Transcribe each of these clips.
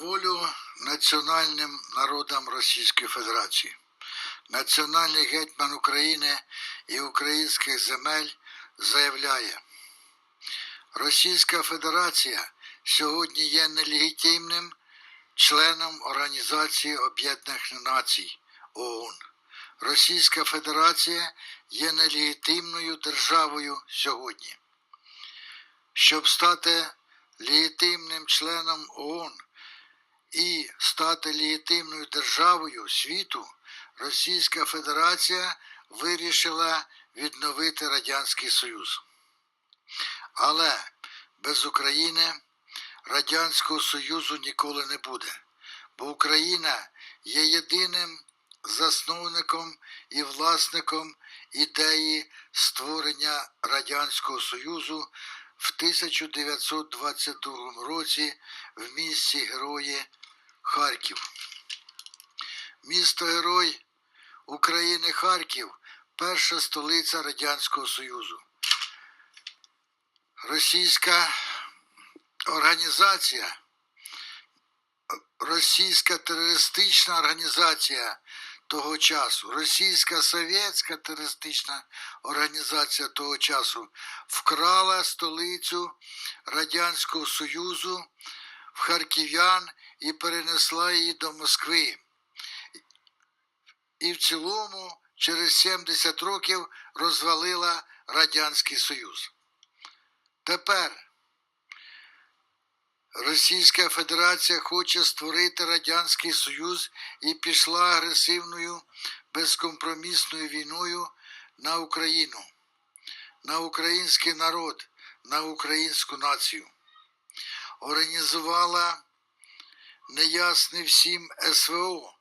волю національним народам Російської Федерації. Національний гетьман України і українських земель заявляє, Російська Федерація сьогодні є нелегітимним членом Організації Об'єднаних Націй ООН. Російська Федерація є нелегітимною державою сьогодні. Щоб стати легітимним членом ООН і стати легітимною державою світу, Російська Федерація вирішила відновити Радянський Союз. Але без України Радянського Союзу ніколи не буде, бо Україна є єдиним засновником і власником ідеї створення Радянського Союзу в 1922 році в місті Герої Харків. Місто Герой України Харків перша столиця Радянського Союзу. Російська організація, російська терористична організація того часу, російська совєтська терористична організація того часу вкрала столицю Радянського Союзу в харків'ян і перенесла її до Москви. І в цілому через 70 років розвалила Радянський Союз. Тепер Російська Федерація хоче створити Радянський Союз і пішла агресивною безкомпромісною війною на Україну, на український народ, на українську націю. Організувала неясне всім СВО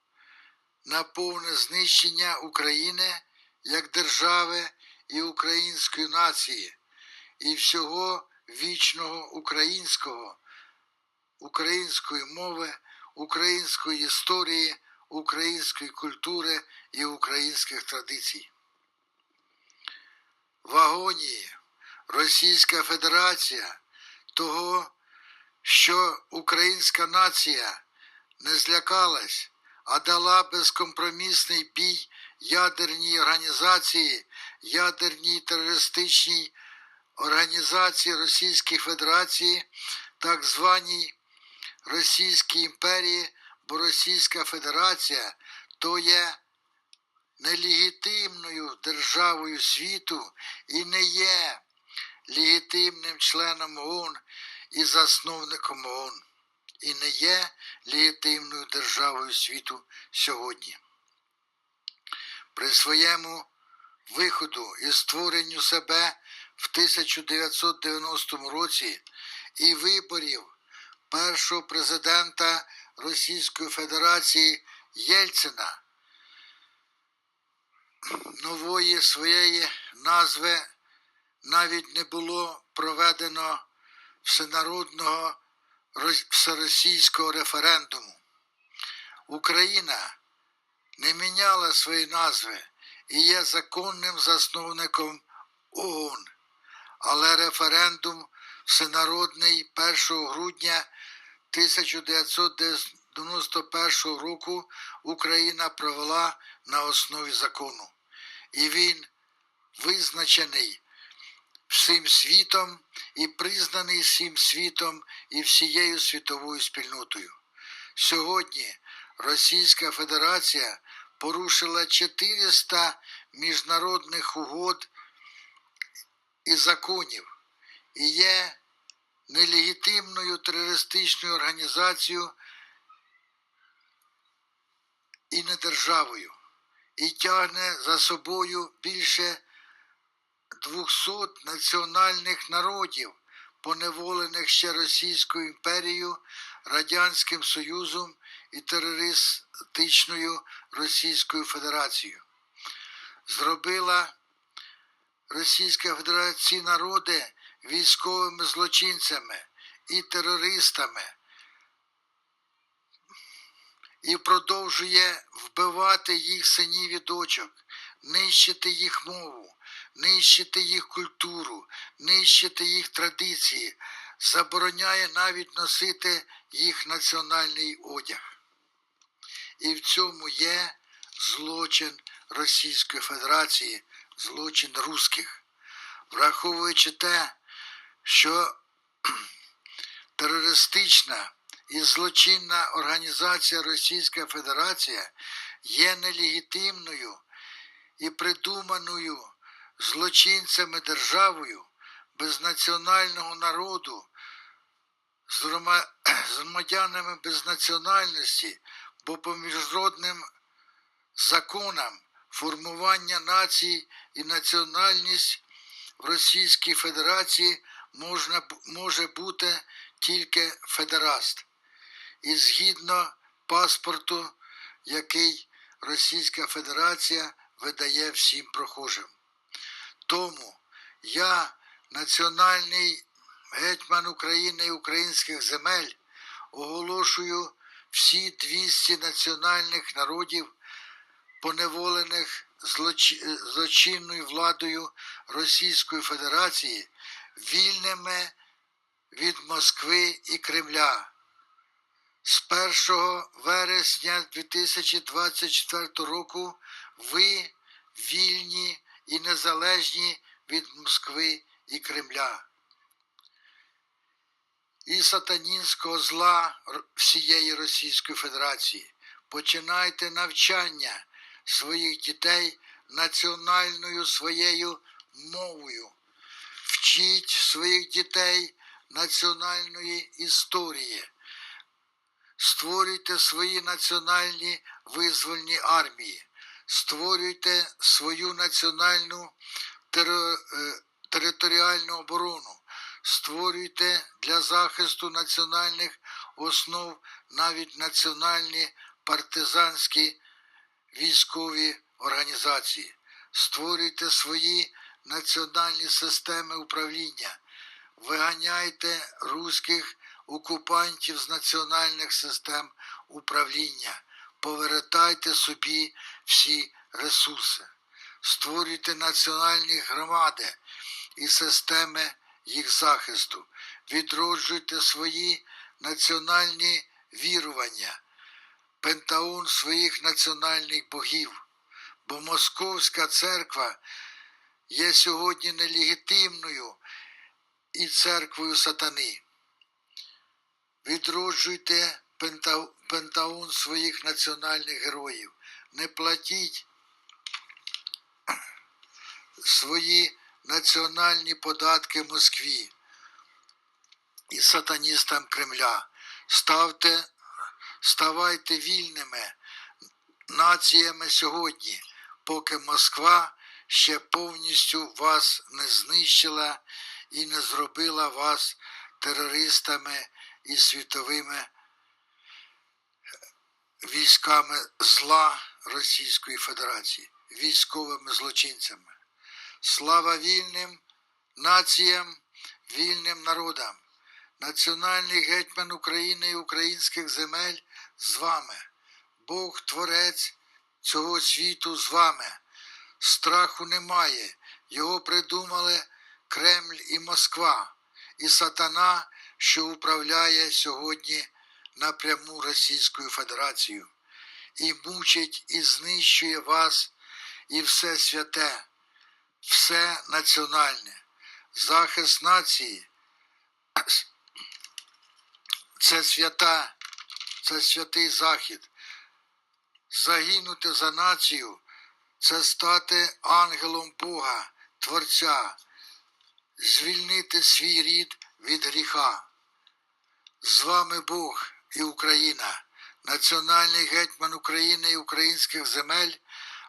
на повне знищення України як держави і української нації і всього вічного українського, української мови, української історії, української культури і українських традицій. В агонії Російська Федерація того, що українська нація не злякалась, а дала безкомпромісний бій ядерній організації, ядерній терористичній організації Російської Федерації, так званій Російській імперії, бо Російська Федерація то є нелегітимною державою світу і не є легітимним членом ООН і засновником ООН, і не є легітимною державою світу сьогодні. При своєму виходу і створенню себе в 1990 році і виборів першого президента Російської Федерації Єльцина, нової своєї назви навіть не було проведено всенародного всеросійського референдуму. Україна не міняла свої назви і є законним засновником ООН, але референдум всенародний 1 грудня 1991 року Україна провела на основі закону. І він визначений всім світом і признаний всім світом і всією світовою спільнотою. Сьогодні Російська Федерація порушила 400 міжнародних угод і законів і є нелегітимною терористичною організацією і не державою, і тягне за собою більше 200 національних народів, поневолених ще Російською імперією, Радянським Союзом і терористичною Російською Федерацією. Зробила Російська Федерація народи військовими злочинцями і терористами і продовжує вбивати їх синів і дочок, нищити їх мову, нищити їх культуру, нищити їх традиції, забороняє навіть носити їх національний одяг. І в цьому є злочин Російської Федерації, злочин русських, враховуючи те, що терористична і злочинна організація Російська Федерація є нелегітимною і придуманою злочинцями державою без національного народу, з громадянами без національності, бо по міжнародним законам формування націй і національність в Російській Федерації можна, може бути тільки федераст. І згідно паспорту, який Російська Федерація видає всім прохожим. Тому я, національний гетьман України і українських земель, оголошую всі 200 національних народів, поневолених злоч- злочинною владою Російської Федерації, вільними від Москви і Кремля. З 1 вересня 2024 року ви вільні і незалежні від Москви і Кремля. І сатанінського зла всієї Російської Федерації. Починайте навчання своїх дітей національною своєю мовою. Вчіть своїх дітей національної історії. Створюйте свої національні визвольні армії, створюйте свою національну теро- е, територіальну оборону, створюйте для захисту національних основ навіть національні партизанські військові організації, створюйте свої національні системи управління, виганяйте руських окупантів з національних систем управління, повертайте собі всі ресурси, створюйте національні громади і системи їх захисту, відроджуйте свої національні вірування, пентаон своїх національних богів, бо Московська церква є сьогодні нелегітимною і церквою сатани. Відроджуйте пента- пентаон своїх національних героїв. Не платіть свої національні податки Москві і сатаністам Кремля. Ставте, ставайте вільними націями сьогодні, поки Москва ще повністю вас не знищила і не зробила вас терористами і світовими військами зла Російської Федерації, військовими злочинцями. Слава вільним націям, вільним народам. Національний гетьман України і українських земель з вами. Бог Творець цього світу з вами. Страху немає. Його придумали Кремль і Москва, і сатана, що управляє сьогодні напряму Російською Федерацією, і мучить і знищує вас і все святе, все національне, захист нації. Це свята, це святий захід. Загинути за націю це стати ангелом Бога, Творця, звільнити свій рід від гріха. З вами Бог і Україна, національний гетьман України і українських земель,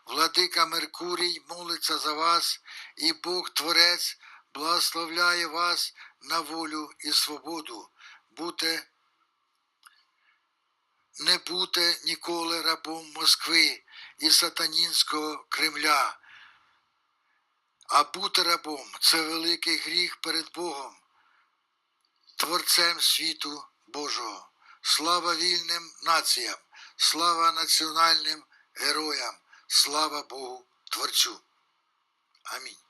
владика Меркурій молиться за вас, і Бог Творець благословляє вас на волю і свободу, бути не бути ніколи рабом Москви і сатанінського Кремля. А бути рабом це великий гріх перед Богом, Творцем світу Божого. Слава вільним націям, слава національним героям, слава Богу Творцю. Амінь.